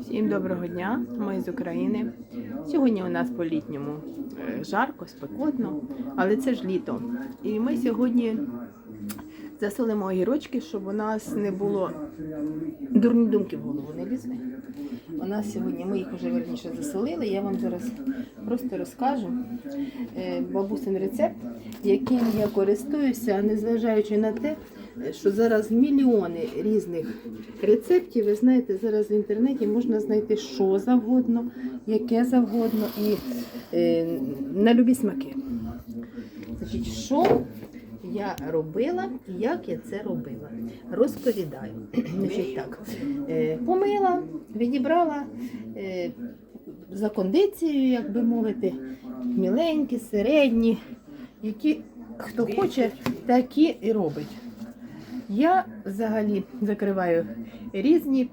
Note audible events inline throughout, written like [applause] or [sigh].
Всім доброго дня, ми з України. Сьогодні у нас по-літньому е, жарко, спекотно, але це ж літо. І ми сьогодні засолимо огірочки, щоб у нас не було дурні думки в голову не лізли. У нас сьогодні ми їх вже верніше засолили. Я вам зараз просто розкажу е, бабусин рецепт, яким я користуюся, незважаючи на те, що зараз мільйони різних рецептів. Ви знаєте, зараз в інтернеті можна знайти що завгодно, яке завгодно і е, на любі смаки. Значить, що я робила і як я це робила? Розповідаю. [clears throat] Значить, так, е, помила, відібрала е, за кондицією, як би мовити, міленькі, середні, які хто хоче, такі і робить. Я взагалі закриваю різні.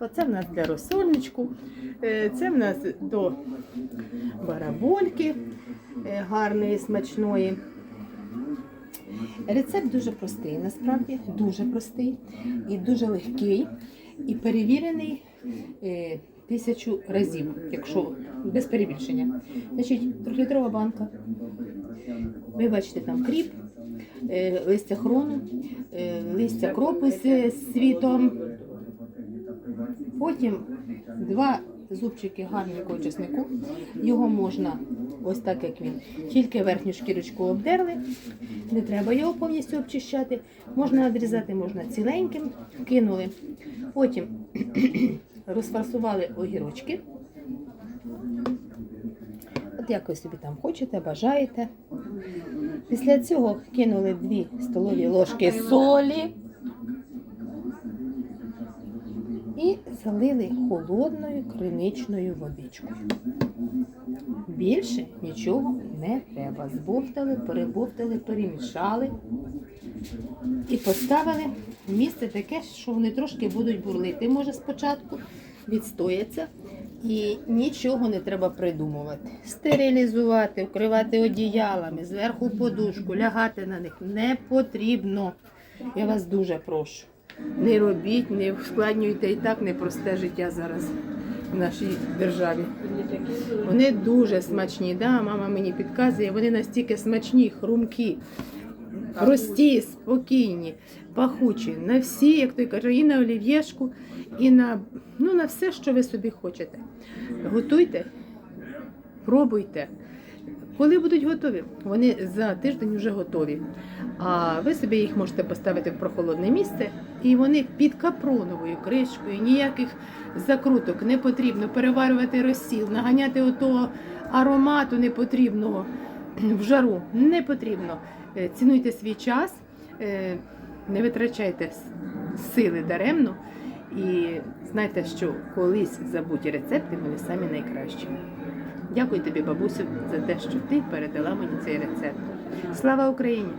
Оце в нас для розсольничку, е, це в нас до барабольки е, гарної, смачної. Рецепт дуже простий, насправді, дуже простий і дуже легкий, і перевірений е, тисячу разів, якщо без перебільшення. Значить, трьохлітрова банка. Ви бачите там кріп, листя хрону, листя кропу з світом. Потім два зубчики гарненького чеснику. Його можна ось так, як він. Тільки верхню шкірочку обдерли. Не треба його повністю обчищати. Можна відрізати, можна ціленьким, кинули. Потім [clears throat] розфарсували огірочки. От як ви собі там хочете, бажаєте. Після цього кинули 2 столові ложки солі і залили холодною криничною водичкою. Більше нічого не треба. Збовтали, перебовтали, перемішали і поставили в місце таке, що вони трошки будуть бурлити. Може спочатку відстояться. І нічого не треба придумувати. Стерилізувати, вкривати одіялами, зверху подушку, лягати на них не потрібно. Я вас дуже прошу. Не робіть, не ускладнюйте і так непросте життя зараз в нашій державі. Вони дуже смачні. Да, мама мені підказує, вони настільки смачні, хрумкі, прості, спокійні, пахучі. На всі, як той каже, і на олів'єшку, і на, ну, на все, що ви собі хочете. Готуйте, пробуйте. Коли будуть готові, вони за тиждень вже готові. А ви собі їх можете поставити в прохолодне місце, і вони під капроновою кришкою, ніяких закруток не потрібно переварювати розсіл, наганяти отого аромату непотрібного в жару не потрібно. Е, Цінуйте свій час, е, не витрачайте сили даремно. І знайте, що колись забуті рецепти вони самі найкращі. Дякую тобі, бабусю, за те, що ти передала мені цей рецепт. Слава Україні!